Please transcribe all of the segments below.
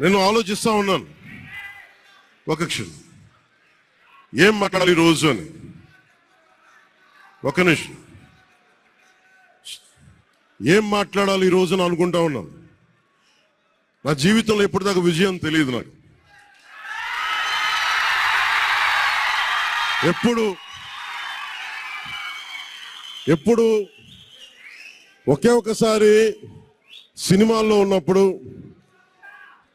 నేను ఆలోచిస్తా ఉన్నాను. ఒక క్షణం. ఏం మాట్లాడాలి ఈ రోజు అని? ఒక నిమిషం. ఏం మాట్లాడాలి ఈ రోజు అని అనుకుంటా ఉన్నాను. నా జీవితంలో ఎప్పటిదాకా విజయం తెలియదు నాకు. ఎప్పుడు ఎప్పుడు ఒకే ఒకసారి సినిమాల్లో ఉన్నప్పుడు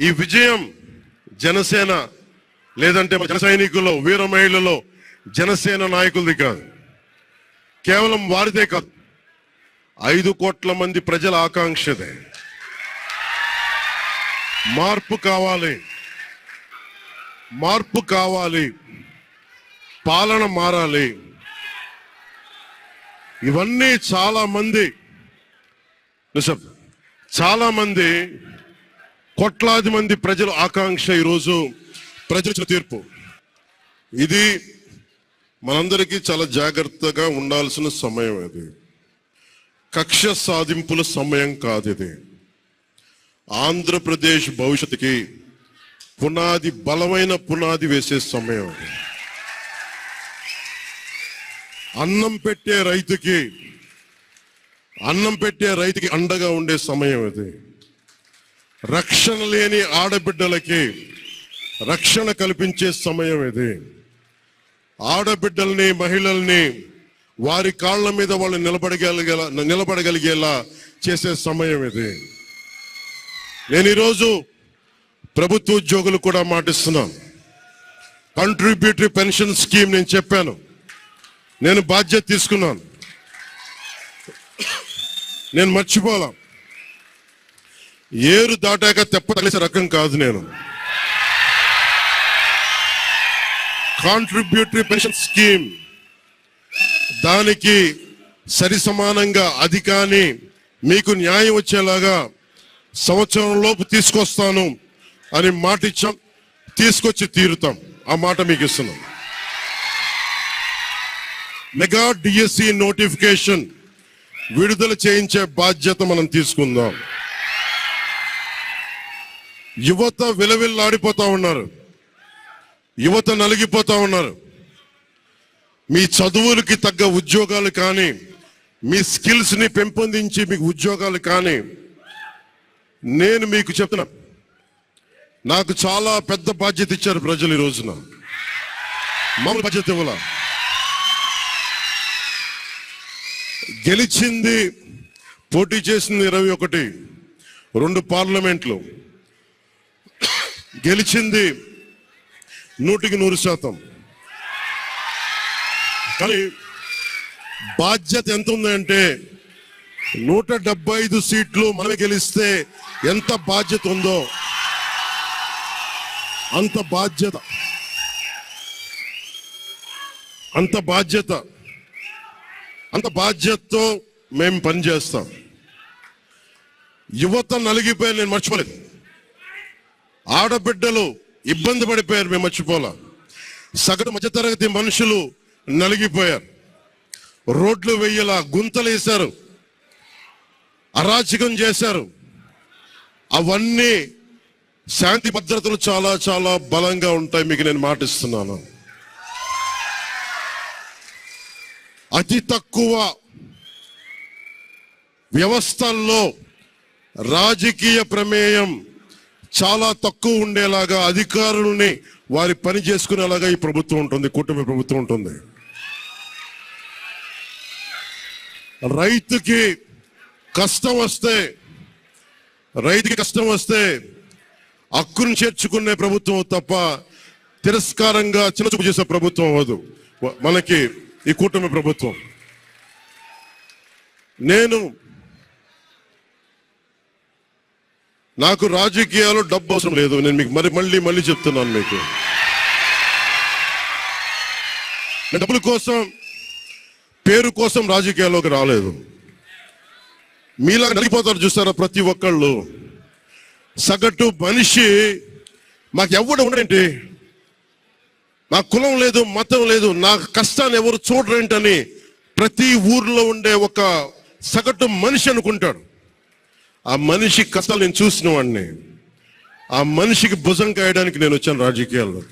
ఈ విజయం జనసేన లేదంటే జన సైనికుల్లో వీర మహిళల్లో జనసేన నాయకులది కాదు. కేవలం వారిదే కాదు. ఐదు కోట్ల మంది ప్రజల ఆకాంక్షదే. మార్పు కావాలి. మార్పు కావాలి. పాలన మారాలి. ఇవన్నీ చాలా మంది చాలా మంది కోట్లాది మంది ప్రజల ఆకాంక్ష ఈరోజు ప్రజల తీర్పు. ఇది మనందరికీ చాలా జాగ్రత్తగా ఉండాల్సిన సమయం ఇది. కక్ష సాధింపుల సమయం కాదు ఇది. ఆంధ్రప్రదేశ్ భవిష్యత్తుకి పునాది బలమైన పునాది వేసే సమయం అన్నం పెట్టే రైతుకి అన్నం పెట్టే రైతుకి అండగా ఉండే సమయం ఇది. రక్షణ లేని ఆడబిడ్డలకి రక్షణ కల్పించే సమయం ఇది. ఆడబిడ్డల్ని మహిళల్ని వారి కాళ్ళ మీద వాళ్ళు నిలబడగలిగేలా నిలబడగలిగేలా చేసే సమయం ఇది. నేను ఈరోజు ప్రభుత్వ ఉద్యోగులు కూడా మాటిస్తున్నాను కంట్రిబ్యూటరీ పెన్షన్ స్కీమ్ నేను చెప్పాను. నేను బాధ్యత తీసుకున్నాను. నేను మర్చిపోలాం. ఏరు దాటాక తెప్ప తగిలేసే రకం కాదు నేను. కాంట్రిబ్యూటరీ పెన్షన్ స్కీమ్ దానికి సరి సమానంగా అది కానీ మీకు న్యాయం వచ్చేలాగా సంవత్సరంలోపు తీసుకొస్తాను అని మాట ఇచ్చాం. తీసుకొచ్చి తీరుతాం. ఆ మాట మీకు ఇస్తున్నాం. మెగా డిఎస్సి నోటిఫికేషన్ విడుదల చేయించే బాధ్యత మనం తీసుకుందాం. యువత విలవిల్లాడిపోతా ఉన్నారు. యువత నలిగిపోతా ఉన్నారు. మీ చదువులకి తగ్గ ఉద్యోగాలు కానీ మీ స్కిల్స్ని పెంపొందించి మీకు ఉద్యోగాలు కానీ నేను మీకు చెప్తున్నా నాకు చాలా పెద్ద బాధ్యత ఇచ్చారు ప్రజలు ఈ రోజున. మామూలు బాధ్యత ఇవ్వాల? గెలిచింది పోటీ చేసింది ఇరవై ఒకటి రెండు పార్లమెంట్లు. గెలిచింది నూటికి నూరు శాతం. కానీ బాధ్యత ఎంత ఉందంటే నూట డెబ్బై ఐదు సీట్లు మనం గెలిస్తే ఎంత బాధ్యత ఉందో అంత బాధ్యత. అంత బాధ్యత. అంత బాధ్యతతో మేము పనిచేస్తాం. యువత నలిగిపోయి నేను మర్చిపోలేదు ఆడబిడ్డలు ఇబ్బంది పడిపోయారు మేము మర్చిపోలా. సగటు మధ్యతరగతి మనుషులు నలిగిపోయారు. రోడ్లు వెయ్యలా గుంతలు వేశారు అరాచకం చేశారు. అవన్నీ శాంతి భద్రతలు చాలా చాలా బలంగా ఉంటాయి మీకు నేను మాటిస్తున్నాను. అతి తక్కువ వ్యవస్థల్లో రాజకీయ ప్రమేయం చాలా తక్కువ ఉండేలాగా అధికారుల్ని వారి పని చేసుకునేలాగా ఈ ప్రభుత్వం ఉంటుంది కూటమి ప్రభుత్వం ఉంటుంది. రైతుకి కష్టం వస్తే రైతుకి కష్టం వస్తే హక్కును చేర్చుకునే ప్రభుత్వం తప్ప తిరస్కారంగా చిన్నచూపు చేసే ప్రభుత్వం అవ్వదు. మనకి ఈ కూటమి ప్రభుత్వం. నేను నాకు రాజకీయాలు డబ్బు అవసరం లేదు. నేను మీకు మరి మళ్ళీ మళ్ళీ చెప్తున్నాను మీకు. డబ్బుల కోసం పేరు కోసం రాజకీయాల్లోకి రాలేదు. మీలా నలిగిపోతారు చూస్తారా ప్రతి ఒక్కళ్ళు. సగటు మనిషి మాకు ఎవడు ఉండేంటి నా కులం లేదు మతం లేదు నా కష్టాన్ని ఎవరు చూడరేంటని ప్రతి ఊర్లో ఉండే ఒక సగటు మనిషి అనుకుంటాడు. ఆ మనిషి కథలు నేను చూసిన వాడిని. ఆ మనిషికి భుజం కాయడానికి నేను వచ్చాను రాజకీయాల్లో.